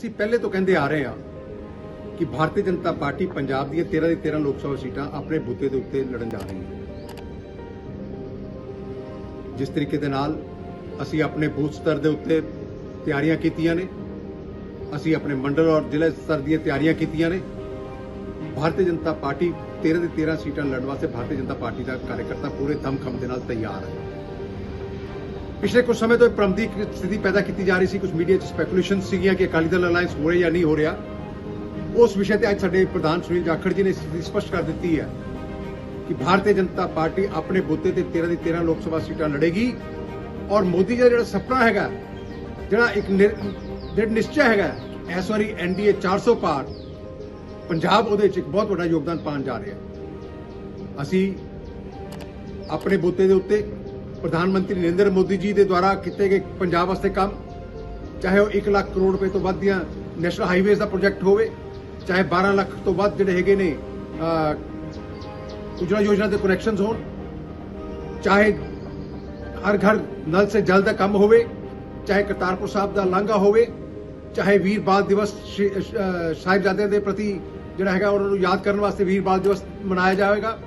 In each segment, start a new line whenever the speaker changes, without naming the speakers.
ਅਸੀਂ ਪਹਿਲੇ ਤੋਂ ਕਹਿੰਦੇ ਆ ਰਹੇ ਹਾਂ ਕਿ ਭਾਰਤੀ ਜਨਤਾ ਪਾਰਟੀ ਪੰਜਾਬ ਦੀਆਂ 13 ਦੀ 13 ਲੋਕ ਸਭਾ ਸੀਟਾਂ ਆਪਣੇ ਬੂਤੇ ਦੇ ਉੱਤੇ ਲੜਨ ਜਾ ਰਹੀ ਹੈ। ਜਿਸ ਤਰੀਕੇ ਦੇ ਨਾਲ ਅਸੀਂ ਆਪਣੇ ਬੂਥ ਸਤਰ ਦੇ ਉੱਤੇ ਤਿਆਰੀਆਂ ਕੀਤੀਆਂ ਨੇ, ਅਸੀਂ ਆਪਣੇ ਮੰਡਲ ਔਰ ਜ਼ਿਲ੍ਹਾ ਸਤਰ ਦੀਆਂ ਤਿਆਰੀਆਂ ਕੀਤੀਆਂ ਨੇ। ਭਾਰਤੀ ਜਨਤਾ ਪਾਰਟੀ 13 ਦੀ 13 ਸੀਟਾਂ ਲੜਨ ਵਾਸਤੇ ਭਾਰਤੀ ਜਨਤਾ ਪਾਰਟੀ ਦਾ ਕਾਰਜਕਰਤਾ ਪੂਰੇ ਦਮਖਮ ਦੇ ਨਾਲ ਤਿਆਰ ਹੈ। ਪਿਛਲੇ ਕੁਝ ਸਮੇਂ ਤੋਂ ਇਹ ਭ੍ਰਮ ਇੱਕ ਸਥਿਤੀ ਪੈਦਾ ਕੀਤੀ ਜਾ ਰਹੀ ਸੀ। ਕੁਝ ਮੀਡੀਆ 'ਚ ਸਪੈਕੂਲੇਸ਼ਨ ਸੀਗੀਆਂ ਕਿ ਅਕਾਲੀ ਦਲ ਅਲਾਈਅੰਸ ਹੋ ਰਿਹਾ ਜਾਂ ਨਹੀਂ ਹੋ ਰਿਹਾ। ਉਸ ਵਿਸ਼ੇ ਤੇ ਅੱਜ ਸਾਡੇ ਪ੍ਰਧਾਨ ਸੁਨੀਲ ਜਾਖੜ ਜੀ ਨੇ ਸਥਿਤੀ ਸਪਸ਼ਟ ਕਰ ਦਿੱਤੀ ਹੈ ਕਿ ਭਾਰਤੀ ਜਨਤਾ ਪਾਰਟੀ ਆਪਣੇ ਬੁੱਤੇ ਤੇ 13 ਦੀ 13 ਲੋਕ ਸਭਾ ਸੀਟਾਂ ਲੜੇਗੀ ਔਰ ਮੋਦੀ ਜੀ ਦਾ ਜਿਹੜਾ ਸੁਪਨਾ ਹੈਗਾ, ਜਿਹੜਾ ਇੱਕ ਨਿਰ- ਜਿਹੜਾ ਨਿਸ਼ਚੈ ਹੈਗਾ, ਇਸ ਵਾਰੀ ਐਨਡੀਏ 400 ਪਾਰ ਪੰਜਾਬ ਉਹਦੇ ਵਿੱਚ ਇੱਕ ਬਹੁਤ ਵੱਡਾ ਯੋਗਦਾਨ ਪਾਉਣ ਜਾ ਰਿਹਾ। ਅਸੀਂ ਆਪਣੇ ਬੁੱਤੇ ਦੇ ਉੱਤੇ ਪ੍ਰਧਾਨ ਮੰਤਰੀ ਨਰਿੰਦਰ ਮੋਦੀ ਜੀ ਦੇ ਦੁਆਰਾ ਕੀਤੇ ਗਏ ਪੰਜਾਬ ਵਾਸਤੇ ਕੰਮ ਚਾਹੇ ਉਹ 1 ਲੱਖ ਕਰੋੜ ਰੁਪਏ ਤੋਂ ਵੱਧ ਦੀਆਂ ਨੈਸ਼ਨਲ ਹਾਈਵੇਜ਼ ਦਾ ਪ੍ਰੋਜੈਕਟ ਹੋਵੇ ਚਾਹੇ 12 ਲੱਖ ਤੋਂ ਵੱਧ ਜਿਹੜੇ ਹੈਗੇ ਨੇ ਅਹ, ਉਜਲਾ ਯੋਜਨਾ ਦੇ ਕਨੈਕਸ਼ਨਸ ਹੋਣ ਚਾਹੇ ਹਰ ਘਰ ਨਲ ਸੇ ਜਲ ਦਾ ਕੰਮ ਹੋਵੇ ਚਾਹੇ ਕਰਤਾਰਪੁਰ ਸਾਹਿਬ ਦਾ ਲਾਂਘਾ ਹੋਵੇ ਚਾਹੇ ਵੀਰ ਬਾਲ ਦਿਵਸ ਸ਼੍ਰੀ- ਸਾਹਿਬਜ਼ਾਦਿਆਂ ਦੇ ਪ੍ਰਤੀ ਜਿਹੜਾ ਹੈਗਾ ਉਹਨਾਂ ਨੂੰ ਯਾਦ ਕਰਨ ਵਾਸਤੇ ਵੀਰ ਬਾਲ ਦਿਵਸ ਮਨਾਇਆ ਜਾਵੇਗਾ।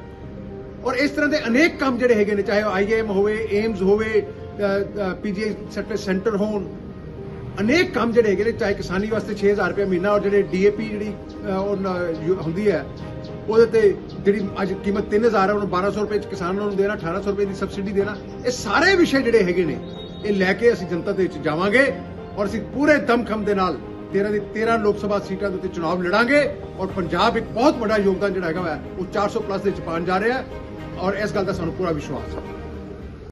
ਔਰ ਇਸ ਤਰ੍ਹਾਂ ਦੇ ਅਨੇਕ ਕੰਮ ਜਿਹੜੇ ਹੈਗੇ ਨੇ ਚਾਹੇ ਆਈਐਮ ਹੋਵੇ ਏਮਸ ਹੋਵੇ ਪੀਜੀਆਈ ਸੈਕਟਰ ਸੈਂਟਰ ਹੋਣ ਅਨੇਕ ਕੰਮ ਜਿਹੜੇ ਹੈਗੇ ਨੇ ਚਾਹੇ ਕਿਸਾਨੀ ਵਾਸਤੇ 6000 ਰੁਪਏ ਮਹੀਨਾ ਔਰ ਜਿਹੜੇ ਡੀਏਪੀ ਜਿਹੜੀ ਉਹ ਹੁੰਦੀ ਹੈ ਉਹਦੇ ਤੇ ਜਿਹੜੀ ਅੱਜ ਕੀਮਤ 3000 ਹੈ ਉਹਨੂੰ 1200 ਰੁਪਏ ਚ ਕਿਸਾਨਾਂ ਨੂੰ ਦੇਣਾ 1800 ਰੁਪਏ ਦੀ ਸਬਸਿਡੀ ਦੇਣਾ ਇਹ ਸਾਰੇ ਵਿਸ਼ੇ ਜਿਹੜੇ ਹੈਗੇ ਨੇ ਇਹ ਲੈ ਕੇ ਅਸੀਂ ਜਨਤਾ ਦੇ ਵਿੱਚ ਜਾਵਾਂਗੇ ਔਰ ਅਸੀਂ ਪੂਰੇ ਦਮਖਮ ਦੇ ਨਾਲ 13 ਦੀ 13 ਲੋਕ ਸਭਾ ਸੀਟਾਂ ਦੇ ਉੱਤੇ ਚੁਣਾਵ ਲੜਾਂਗੇ ਔਰ ਪੰਜਾਬ ਇੱਕ ਬਹੁਤ ਵੱਡਾ ਯੋਗਦਾਨ ਜਿਹੜਾ ਹੈਗਾ ਵਾ, ਉਹ 400 ਪਲੱਸ ਦੇ ਵਿੱਚ ਪਾਉਣ ਜਾ ਰਿਹਾ ਹੈ ਔਰ ਇਸ ਗੱਲ ਦਾ ਸਾਨੂੰ ਪੂਰਾ ਵਿਸ਼ਵਾਸ ਹੈ।